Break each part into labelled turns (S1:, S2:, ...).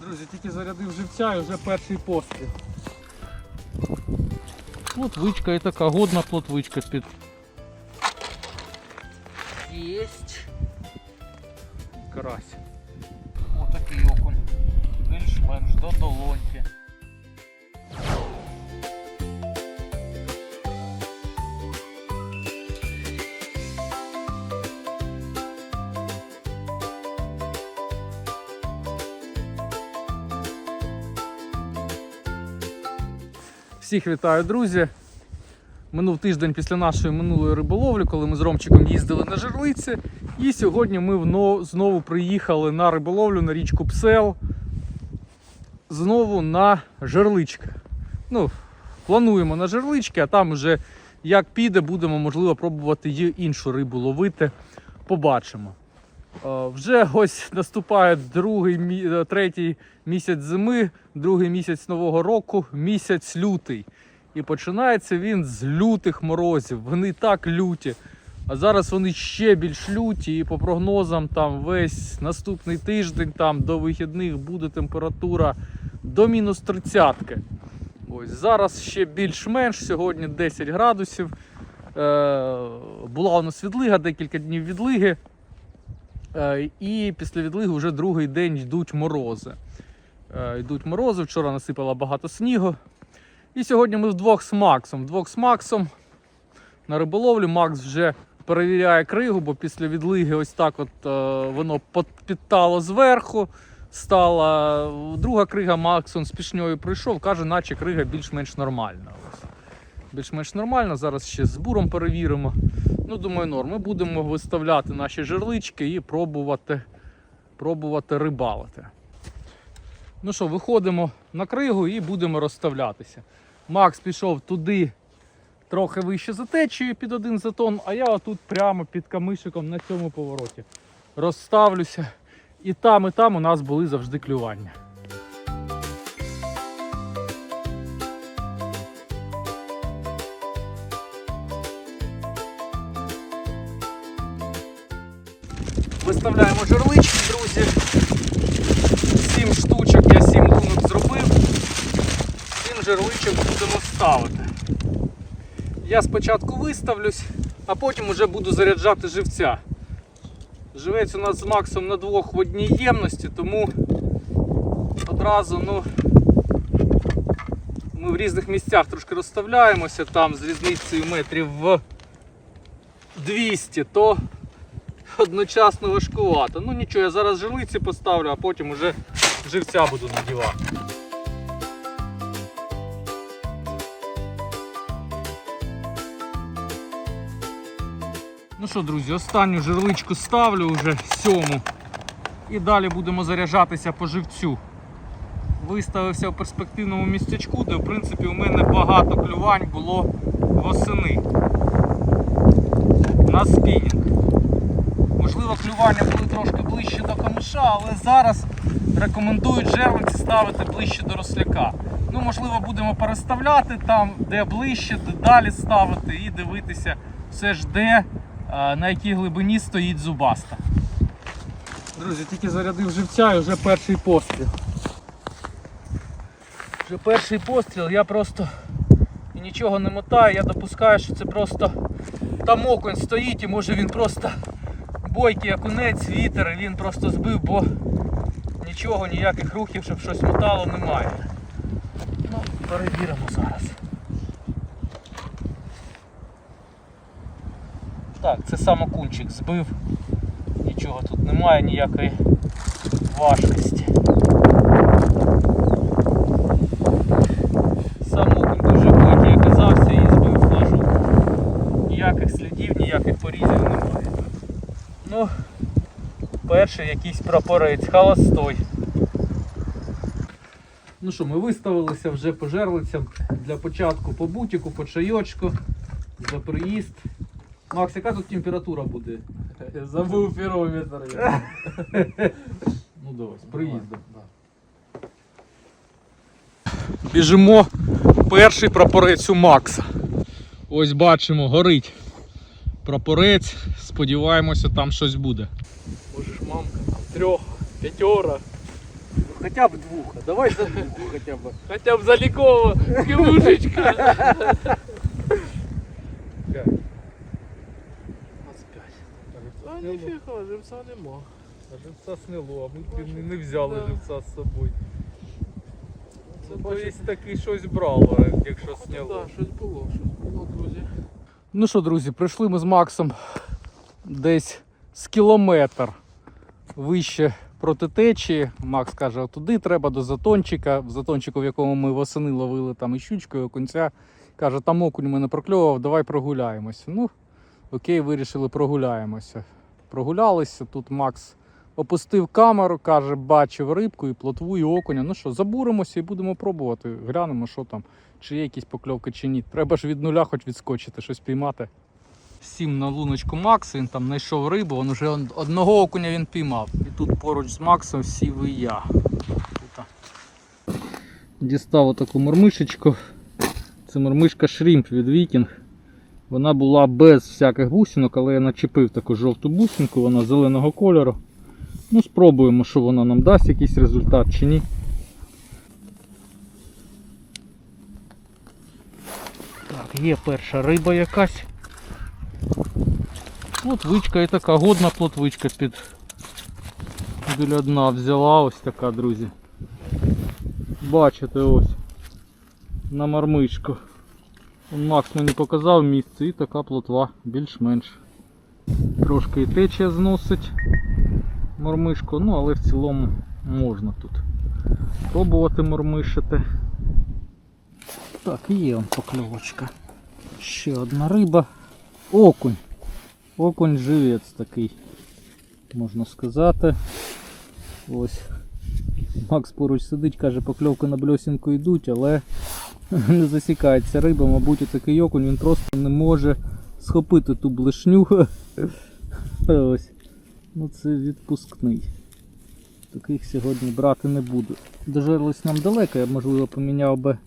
S1: Друзі, тільки зарядив живця і вже перший постріл. Плотвичка і така годна плотвичка під. Єсть. Карась. Отакий окунь. Більш-менш до долоньки. Всіх вітаю, друзі. Минув тиждень після нашої минулої риболовлі, коли ми з Ромчиком їздили на жерлиці. І сьогодні ми знову приїхали на риболовлю на річку Псел. Знову на жерлички. Ну, плануємо на жерлички, а там вже як піде, будемо, можливо, пробувати іншу рибу ловити. Побачимо. Е, Вже ось наступає другий, е, третій місяць зими, другий місяць нового року, місяць лютий. І починається він з лютих морозів. Вони так люті. А зараз вони ще більш люті, і по прогнозам там весь наступний тиждень там до вихідних буде температура до мінус 30. Ось зараз ще більш-менш, сьогодні 10 градусів. Е, була у нас відлига, декілька днів відлиги. Е, І після відлиги вже другий день йдуть морози. Е, Йдуть морози, вчора насипало багато снігу. І сьогодні ми вдвох з Максом. Вдвох з Максом на риболовлі. Макс вже перевіряє кригу, бо після відлиги ось так от е, воно підтало зверху. Стала друга крига, Макс он з пішньою прийшов, каже, наче крига більш-менш нормальна. Ось. Більш-менш нормально. Зараз ще з буром перевіримо. Ну, думаю, норм. Ми будемо виставляти наші жерлички і пробувати, пробувати рибалити. Ну що, виходимо на кригу і будемо розставлятися. Макс пішов туди трохи вище за течією під один затон, а я отут прямо під камишиком на цьому повороті розставлюся. І там, і там у нас були завжди клювання. Виставляємо жерлички, друзі. Сім штучок я сім лунок зробив. Сім жерличок будемо ставити. Я спочатку виставлюсь, а потім вже буду заряджати живця. Живець у нас з Максом на двох в одній ємності, тому одразу ну, ми в різних місцях трошки розставляємося, там з різницею метрів в 200, то одночасно важкувато. Ну нічого, я зараз жилиці поставлю, а потім уже живця буду надівати. Ну що, друзі, останню жерличку ставлю вже сьому. І далі будемо заряджатися по живцю. Виставився в перспективному місцячку, де в принципі у мене багато клювань було восени. На спінінг. Можливо, клювання були трошки ближче до камиша, але зараз рекомендують жерлиці ставити ближче до росляка. Ну, можливо, будемо переставляти там, де ближче, де далі ставити і дивитися все ж де, на якій глибині стоїть зубаста. Друзі, тільки зарядив живця і вже перший постріл. Вже перший постріл, я просто нічого не мотаю, я допускаю, що це просто там окунь стоїть і може він просто бойкий окунець, вітер, він просто збив, бо нічого, ніяких рухів, щоб щось мотало, немає. Ну, перевіримо зараз. Так, це сам окунчик збив. Нічого тут немає, ніякої важкості. Сам окунь дуже бойкий оказався і збив флажок. Ніяких слідів, ніяких порізів немає. Ну, перший якийсь прапорець, холостой. Ну що, ми виставилися вже по жерлицям для початку по бутіку, по чайочку, за приїзд. Макс, яка тут температура буде?
S2: Забув пірометр.
S1: Ну давай, з приїздом. Біжимо перший прапорець у Макса. Ось бачимо, горить прапорець. Сподіваємося, там щось буде.
S2: Мамка там трьох, п'ятьора.
S1: хоча б двуха. Давай за двуху хоча б.
S2: Хотя б заліково, кивушечка. 25. А ніфіга, живця нема.
S1: А живця сняло, а ми б не, не взяли
S2: Да.
S1: живця з собою.
S2: Це
S1: Тобто
S2: бачиш,
S1: таки щось брало, якщо
S2: Так, щось було, щось було, друзі.
S1: Ну що, друзі, прийшли ми з Максом десь з кілометр вище проти течії. Макс каже, туди треба до затончика, в затончику, в якому ми восени ловили там і щучку, і. Каже, там окунь мене прокльовував, давай прогуляємося. Ну, окей, вирішили прогуляємося. Прогулялися. Тут Макс опустив камеру, каже, бачив рибку і плотву, і окуня. Ну що, забуримося і будемо пробувати. Глянемо, що там чи є якісь покльовки, чи ні. Треба ж від нуля хоч відскочити, щось піймати. Сім на луночку Макс, він там знайшов рибу, він вже одного окуня він піймав. І тут поруч з Максом сів і я. Дістав отаку мормишечку. Це мормишка Шрімп від Вікінг. Вона була без всяких бусинок, але я начепив таку жовту бусинку, вона зеленого кольору. Ну, спробуємо, що вона нам дасть якийсь результат чи ні. Так, є перша риба якась. Плотвичка і така годна плотвичка під біля дна взяла ось така, друзі. Бачите ось. На мармишку. Макс мені показав місце і така плотва, більш-менш. Трошки і течія зносить мормишку, ну але в цілому можна тут пробувати мормишити. Так, і є он покльовочка. Ще одна риба. Окунь. Окунь живець такий, можна сказати. Ось. Макс поруч сидить, каже, покльовки на бльосінку йдуть, але не засікається риба, мабуть, такий окунь, він просто не може схопити ту блешню. Ось. Ну це відпускний. Таких сьогодні брати не буду. Дожерлись нам далеко, я можливо поміняв би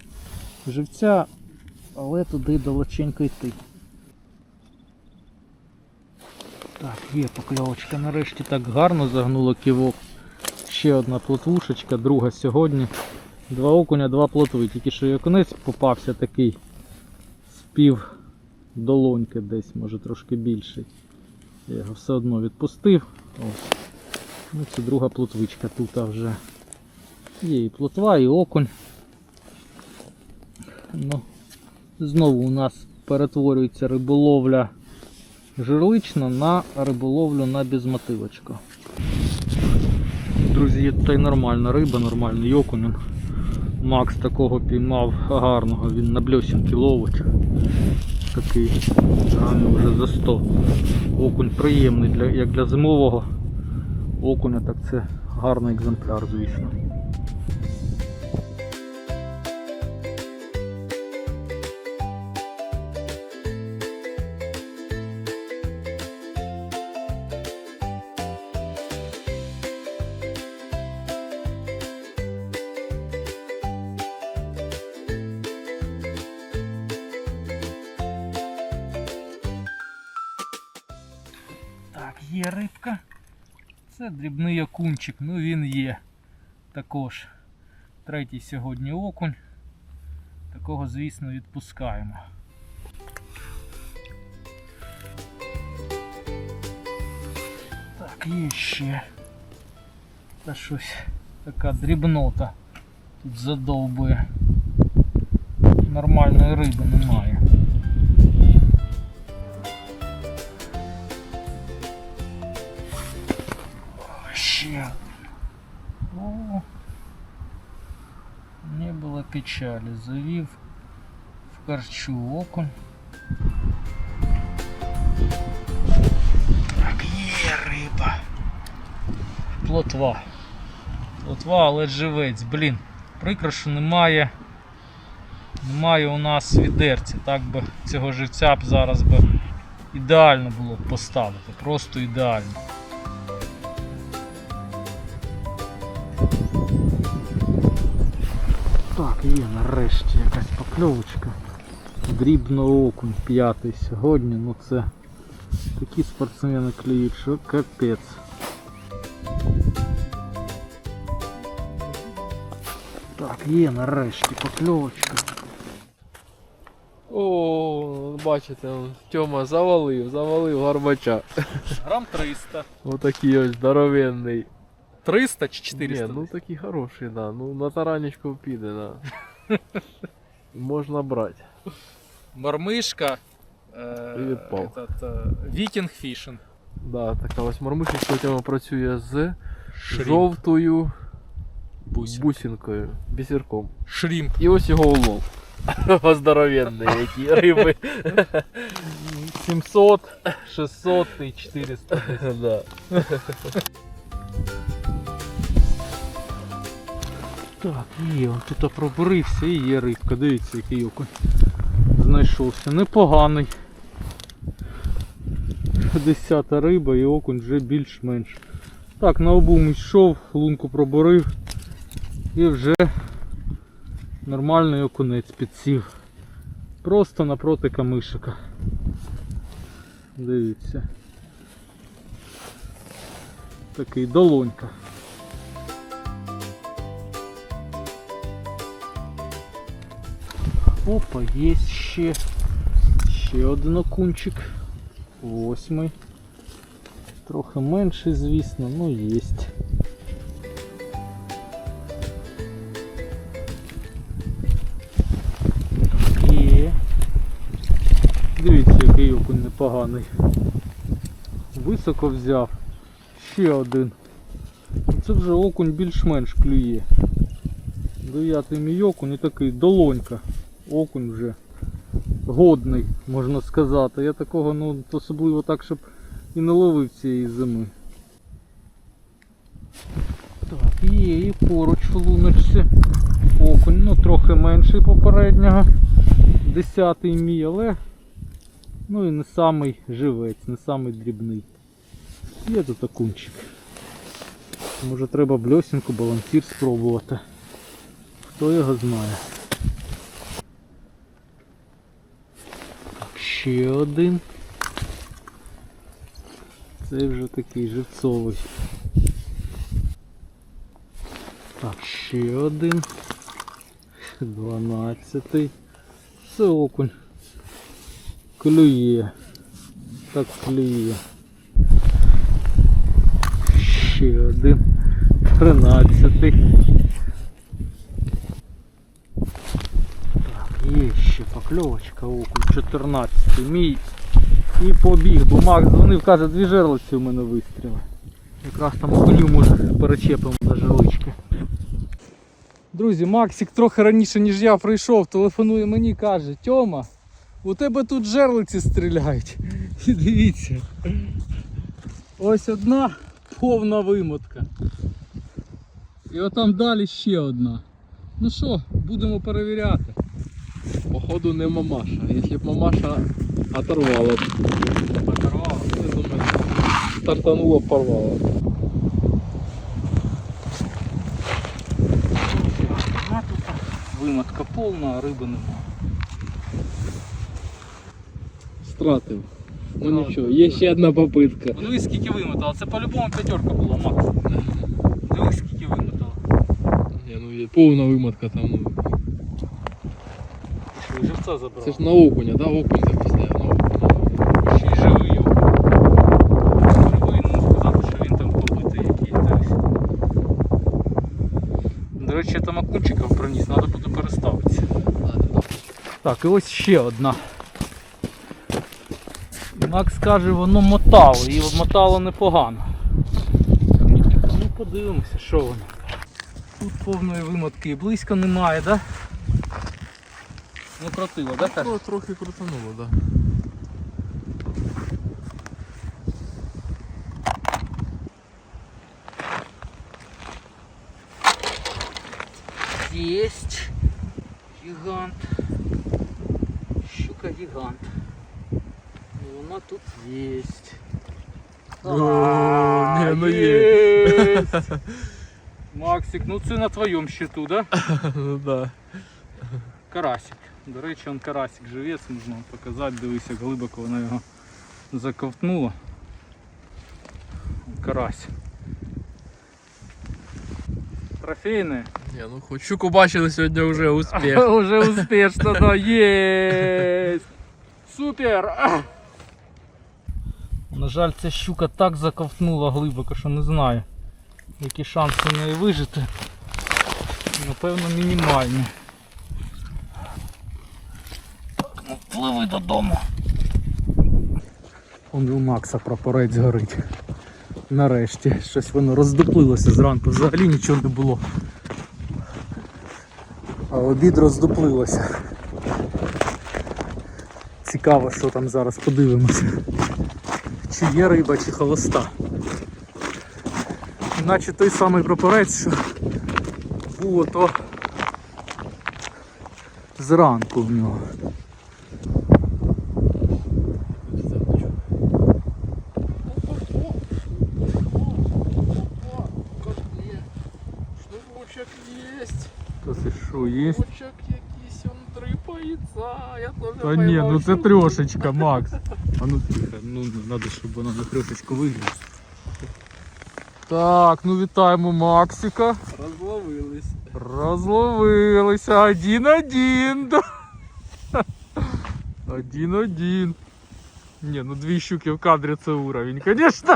S1: живця, але туди далеченько йти. Так, є покльовочка. Нарешті так гарно загнуло ківок. Ще одна плотвушечка, друга сьогодні. Два окуня, два плотви. Тільки що окунець попався такий з пів долоньки десь, може трошки більший. Я його все одно відпустив. Ось. Ну, це друга плотвичка тут вже. Є і плотва, і окунь. Ну, знову у нас перетворюється риболовля жерлична на риболовлю на безмотивочку. Друзі, та й нормальна риба, нормальний окунь. Макс такого піймав гарного, він на бльосінки ловить. Такий грамів вже за 100. Окунь приємний, для, як для зимового окуня, так це гарний екземпляр, звісно. Так, є рибка. Це дрібний окунчик, ну він є також. Третій сьогодні окунь. Такого, звісно, відпускаємо. Так, є ще. Та щось така дрібнота тут задовбує. Нормальної риби немає. Печалі. Завів в корчу окунь. Так, є риба. Плотва. Плотва, але живець. Блін, прикро, що немає. Немає у нас відерця. Так би цього живця б зараз би ідеально було б поставити. Просто ідеально. Так, є нарешті якась покльовочка. Дрібно окунь п'ятий сьогодні, ну це такі спортсмени клюють, що капець. Так, є нарешті покльовочка.
S2: О, бачите, он, Тьома завалив, завалив гарбача.
S1: Грам 300.
S2: Отакий ось здоровенний.
S1: 300 чи 400?
S2: Ні, ну такий хороший, да. Ну на таранечку піде, да. Можна брати.
S1: Мормишка. Е,
S2: відпав.
S1: этот, е, Вікінг фішинг.
S2: Да, така ось мормишечка Тьома працює з
S1: Шрімп.
S2: жовтою
S1: Бусин.
S2: бусинкою, бісерком.
S1: Шрімп.
S2: І ось його улов. Здоровенний, які риби.
S1: 700, 600 і 400.
S2: да.
S1: Так, є, он тут пробурився і є рибка. Дивіться, який окунь знайшовся. Непоганий. Десята риба і окунь вже більш-менш. Так, на обум йшов, лунку пробурив і вже нормальний окунець підсів. Просто напроти камишика. Дивіться. Такий долонька. Опа, є ще. Ще один окунчик. Восьмий. Трохи менший, звісно, ну єсть. Є. Дивіться, який окунь непоганий. Високо взяв. Ще один. Це вже окунь більш-менш клює. Дев'ятий мій окунь і такий долонька. Окунь вже годний, можна сказати. Я такого ну, особливо так, щоб і не ловив цієї зими. Так, є і поруч в луночці. Окунь, ну трохи менший попереднього. Десятий мій, але ну і не самий живець, не самий дрібний. Є тут окунчик. Може треба бльосінку, балансір спробувати. Хто його знає. Ще один. Це вже такий живцовий. Так, ще один. Дванадцятий. Це окунь. Клює. Так клює. Ще один. Тринадцятий. Є ще покльовочка окунь 14 мій. І побіг, бо Макс дзвонив, каже, дві жерлиці у мене вистріли. Якраз там окуню може перечепимо за жерлички. Друзі, Максик трохи раніше, ніж я прийшов, телефонує мені, каже, Тьома, у тебе тут жерлиці стріляють. І дивіться. Ось одна повна вимотка. І отам далі ще одна. Ну що, будемо перевіряти.
S2: Походу не мамаша. Якщо б мамаша оторвала, б,
S1: Поторвала.
S2: я думаю, стартанула порвала.
S1: Вимотка повна, а риби нема.
S2: Стратив. Ну
S1: Стратив.
S2: нічого, є ще одна попитка.
S1: Ну і скільки вимотало, це по-любому п'ятерка була, Макс. Дивись, скільки вимотало.
S2: Ні, ну є повна вимотка там. Ну.
S1: Що, живця забрав.
S2: Це ж на окуня, да? Окунь так. На окуня.
S1: Ще й живий. Живий, не сказати, що він там побитий якийсь десь. До речі, я там окунчиків приніс, треба буде переставитися. Так, і ось ще одна. Макс каже, воно мотало, і мотало непогано. Ну подивимося, що воно. Тут повної вимотки і близько немає, так? Да? Не крутило, так? Да,
S2: Ну, трохи крутануло, да.
S1: Есть гігант. Щука гігант. І вона тут есть.
S2: О,
S1: А,
S2: не, ну є.
S1: єсть. Максик, ну це на твоєму счету, да?
S2: Ну да.
S1: Карасик. До речі, он карасик живець, можна вам показати, дивись, як глибоко вона його заковтнула. Карась. Трофейне,
S2: Ні, ну хоч щуку бачили сьогодні вже успіх.
S1: Уже успішно, да, єсть! Супер! На жаль, ця щука так заковтнула глибоко, що не знаю, які шанси в неї вижити. Напевно, мінімальні. Так, ну пливи додому. Он у Макса прапорець горить. Нарешті. Щось воно роздуплилося зранку, взагалі нічого не було. А обід роздуплилося. Цікаво, що там зараз подивимося. Чи є риба, чи холоста. Наче той самий прапорець, що було то зранку в нього. ну це
S2: поймав щуку.
S1: трьошечка, Макс. А ну тихо, ну треба, щоб вона на трьошечку виглянула. Так, ну вітаємо Максика.
S2: Розловились.
S1: Розловилися. Один-один. да. Один-один. Не, ну дві щуки в кадрі це уровень, конечно.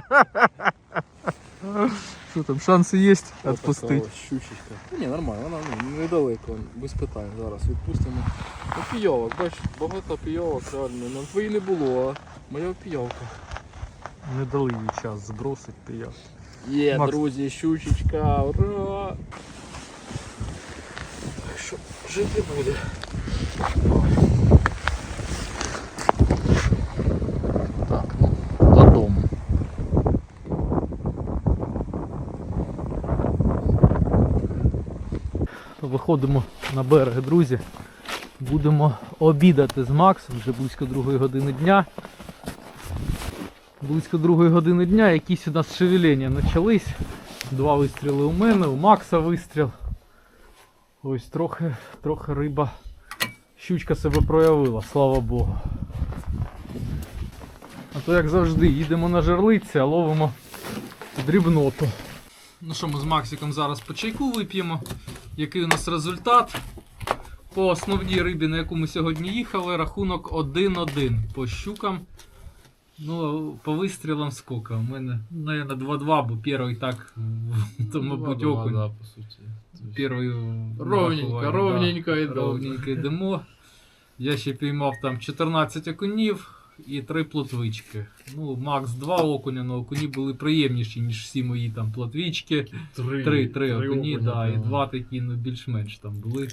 S1: Що там, шанси є відпустити?
S2: Отака ось Щучечка. Ні, нормально, вона ну, недалеко, без питань. Зараз відпустимо. Опійовок, бачиш, багато пійовок реально. Нам твої не було, а моя опійовка.
S1: Не дали їй час збросить ти.
S2: Є,
S1: Макс.
S2: друзі, щучечка, ура! Що жити буде?
S1: Виходимо на берег, друзі. Будемо обідати з Максом вже близько другої години дня. Близько другої години дня якісь у нас шевелення почались. Два вистріли у мене, у Макса вистріл. Ось трохи, трохи риба. Щучка себе проявила, слава Богу. А то як завжди, їдемо на жерлиці, а ловимо дрібноту. Ну що, ми з Максиком зараз по чайку вип'ємо. Який у нас результат? По основній рибі, на яку ми сьогодні їхали, рахунок 1-1 по щукам. Ну, по вистрілам скільки? У мене, наверное, 2-2, бо перший так, то, мабуть, окунь.
S2: да, по суті.
S1: Перший
S2: Ровненько, ровненько
S1: да, ровненько йдемо. Я ще піймав там 14 окунів і 3 плотвички. Ну, Макс 2 окуня, але окуні були приємніші, ніж всі мої там плотвички.
S2: Три,
S1: Три, три окуні,
S2: окуня,
S1: да, і два такі, ну більш-менш там були.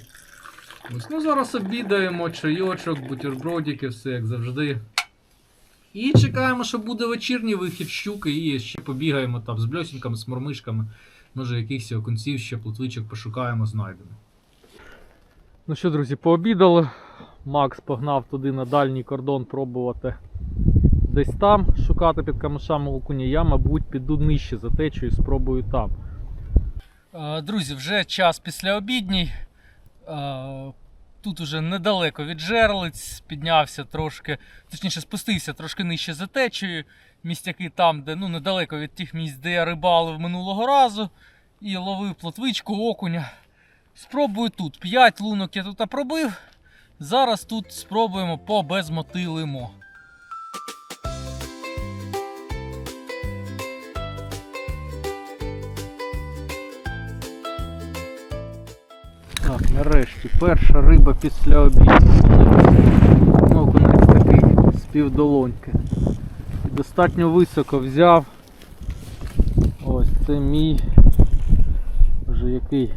S1: Ось, ну зараз обідаємо, чайочок, бутербродики, все як завжди. І чекаємо, що буде вечірній вихід щуки, і ще побігаємо там з бльосінками, з мормишками. Може, якихось окунців ще плотвичок пошукаємо, знайдемо. Ну що, друзі, пообідали. Макс погнав туди на дальній кордон пробувати десь там шукати під камишами окуня. Я, мабуть, піду нижче за течою і спробую там. Е, Друзі, вже час після обідній. Е, Тут уже недалеко від жерлиць, піднявся трошки, точніше спустився трошки нижче за течею. Містяки там, де ну, недалеко від тих місць, де я рибалив минулого разу. І ловив плотвичку, окуня. Спробую тут. 5 лунок я тут пробив. Зараз тут спробуємо побезмотилимо. Так, нарешті перша риба після обіду. Ну, окунець такий з півдолоньки. Достатньо високо взяв. Ось це мій вже який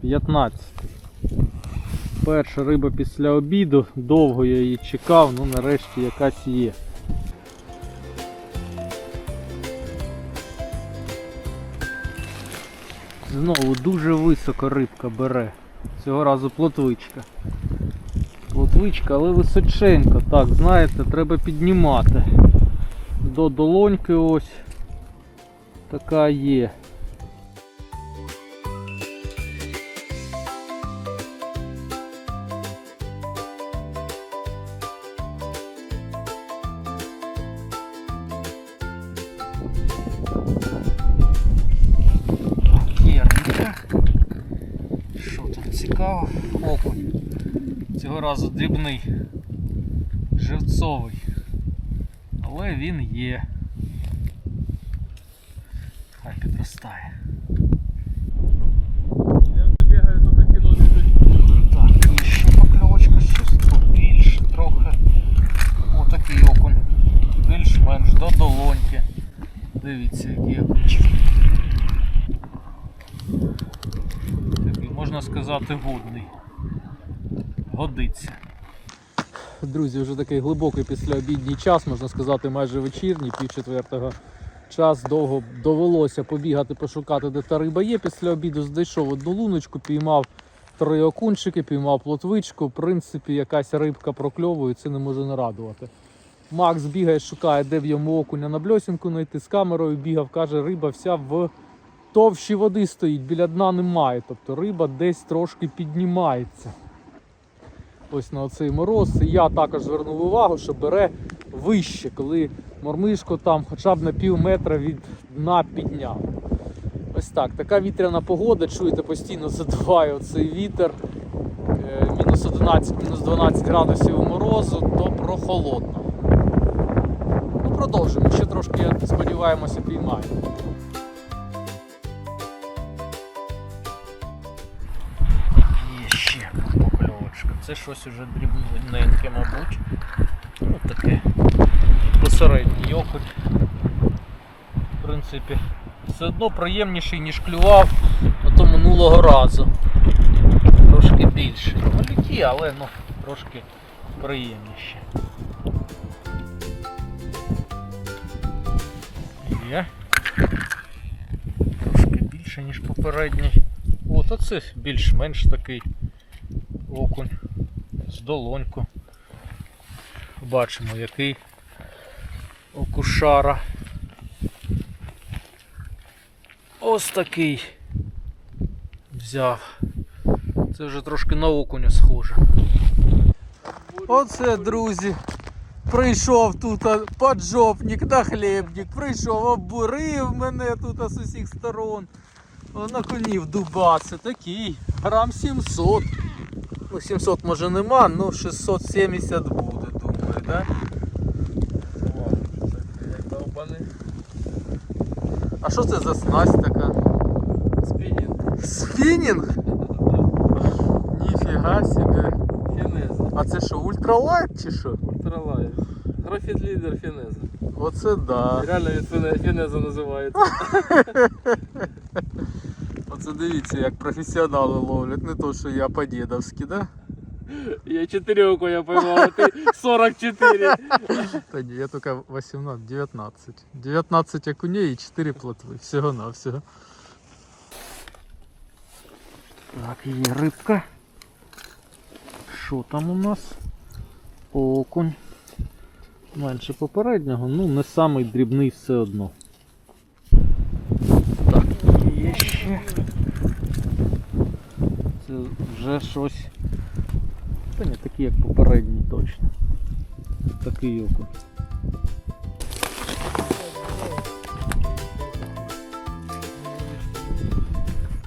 S1: 15. Перша риба після обіду, довго я її чекав, ну нарешті якась є. Знову дуже високо рибка бере. Цього разу плотвичка. Плотвичка, але височенько. Так, знаєте, треба піднімати. До долоньки ось така є. Є тут цікаво. Окунь. Цього разу дрібний. Живцовий. Але він є. Хай підростає.
S2: Я бігаю, то такі ноги.
S1: Так, і ще покльовочка, щось побільше трохи. Отакий окунь. Більш-менш до долоньки. Дивіться, який окунчик. Такий, можна. Годиться. Друзі, вже такий глибокий післяобідній час, можна сказати, майже вечірній, пів четвертого час довго довелося побігати, пошукати, де та риба є. Після обіду знайшов одну луночку, піймав три окунчики, піймав плотвичку. В принципі, якась рибка прокльовує, це не може не радувати. Макс бігає, шукає, де в йому окуня на бльосінку знайти. З камерою бігав, каже, риба вся в товщі води стоїть, біля дна немає. Тобто риба десь трошки піднімається. Ось на оцей мороз. І я також звернув увагу, що бере вище, коли мормишко там хоча б на пів метра від дна підняв. Ось так, така вітряна погода, чуєте, постійно задуває оцей вітер. Е, Мінус 11, мінус 12 градусів морозу, то прохолодно. Ну, продовжимо, ще трошки, сподіваємося, піймаємо. Це щось уже дрібненьке, мабуть. Ну таке посередній окунь. В принципі, все одно приємніший, ніж клював ото минулого разу. Трошки більший. Маленькі, але ну, трошки приємніші. Є. Трошки більше, ніж попередній. От оце більш-менш такий окунь з долоньку. Бачимо, який окушара. Ось такий взяв. Це вже трошки на окуня схоже. Оце, друзі. Прийшов тут поджопник на хлібник, прийшов, обурив мене тут з усіх сторон. На конів дубаси такий, грам 700. Ну 700 може нема, ну 670 буде, думаю, да? А що це за снасть така?
S2: Спінінг.
S1: Спінінг? Ніфіга себе.
S2: Фінеза.
S1: А це що, ультралайт чи що?
S2: Ультралайв. Графіт лідер Фінеза.
S1: Оце да.
S2: Реально від Фінеза називається.
S1: Оце дивіться, як професіонали ловлять, не то, що я по-дідовськи, да?
S2: Я чотирьох я поймав, а ти 44.
S1: Та ні, я тільки 18, 19. 19 окуней і 4 плотви. Всього на всього. Так, є рибка. Що там у нас? Окунь. Менше попереднього, ну не самий дрібний все одно. Так, є ще. Вже щось. Та не такий, як попередній точно. Такий окунь.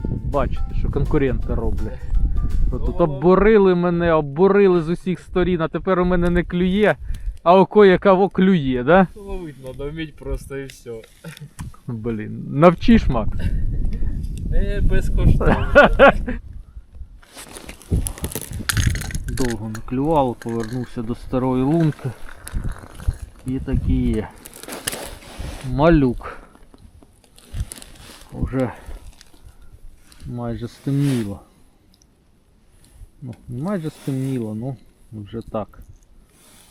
S1: Бачите, що конкуренти роблять. Тут оббурили мене, оббурили з усіх сторін, а тепер у мене не клює, а у кого клює, да?
S2: Ловить треба вміти просто і все.
S1: Блін, навчиш Мак.
S2: Не безкоштовно.
S1: Довго не клювало, повернувся до старої лунки. І такі є. Малюк. Уже майже стемніло. Ну, не майже стемніло, ну вже так.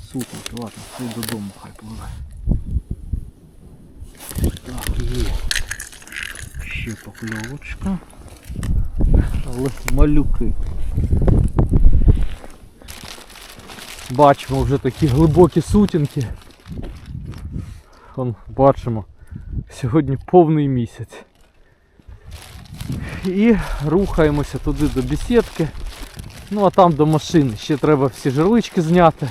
S1: Сутеньки, ладно, хай додому хай пливе. Так, є. Ще покльовочка. Але малюки. Бачимо вже такі глибокі сутінки. Вон, бачимо, сьогодні повний місяць. І рухаємося туди до бесідки. Ну а там до машини ще треба всі жерлички зняти.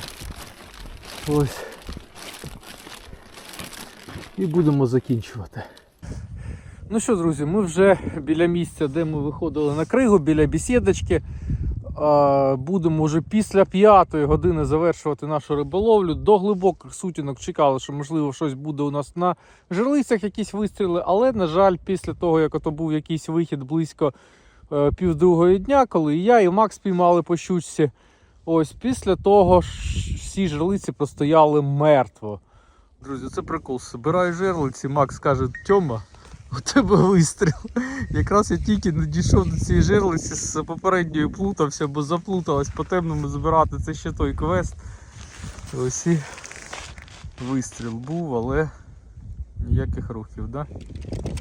S1: Ось. І будемо закінчувати. Ну що, друзі, ми вже біля місця, де ми виходили на кригу, біля бесідочки. Е, Будемо вже після п'ятої години завершувати нашу риболовлю. До глибоких сутінок чекали, що можливо щось буде у нас на жерлицях, якісь вистріли. Але, на жаль, після того, як ото був якийсь вихід близько е, півдругої дня, коли і я, і Макс піймали по щучці. Ось після того всі жерлиці простояли мертво. Друзі, це прикол. Збираю жерлиці, Макс каже, Тьома, у тебе вистріл. Якраз я тільки не дійшов до цієї жерлиці з попередньою плутався, бо заплуталась по темному збирати. Це ще той квест. Ось і вистріл був, але ніяких рухів, да?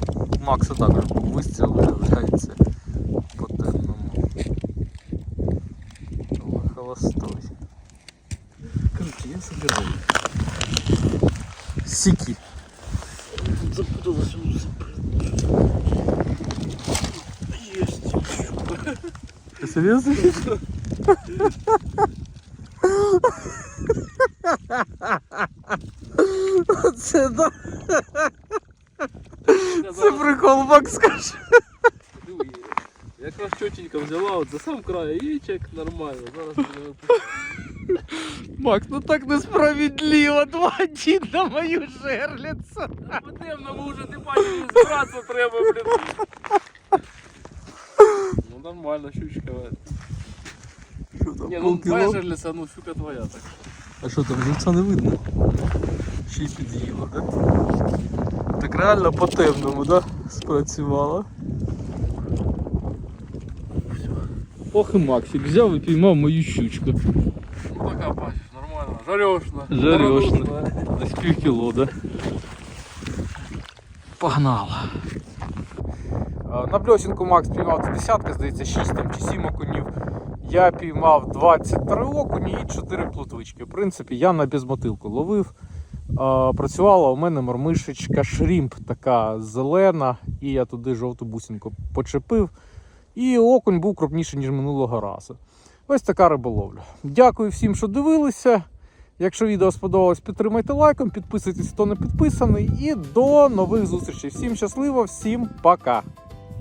S1: У Макса також був вистріл, виявляється по темному. Але холостой.
S2: Короче, я собираю.
S1: Сіки.
S2: Запуталась у
S1: Ти серйозно? Це да. Це прикол, Макс каже.
S2: Якраз чотенько взяла, от за сам край, чек нормально. Зараз випустить.
S1: Макс, ну так несправедливо. Два один на мою жерлицю.
S2: По темному вже ти бачиш, збиратися треба, блін. Нормально, щучка. Ні, ну твоя жерлиця, ну щука твоя так.
S1: А що там, живця не видно? Ще й під'їла, да? Так реально по темному, да? Спрацювала. Ох і Максик взяв і піймав мою щучку.
S2: Ну така бачиш, нормально. Жарешна.
S1: Жарешна. Десь пів кіло, да? Погнала. На бльосінку Макс піймав це десятка, здається, 6 там, чи 7 окунів. Я піймав 23 окуні і 4 плотвички. В принципі, я на безмотилку ловив. Працювала у мене мормишечка шрімп, така зелена, і я туди жовту бусинку почепив. І окунь був крупніший, ніж минулого разу. Ось така риболовля. Дякую всім, що дивилися. Якщо відео сподобалось, підтримайте лайком, підписуйтесь, хто не підписаний. І до нових зустрічей. Всім щасливо, всім пока!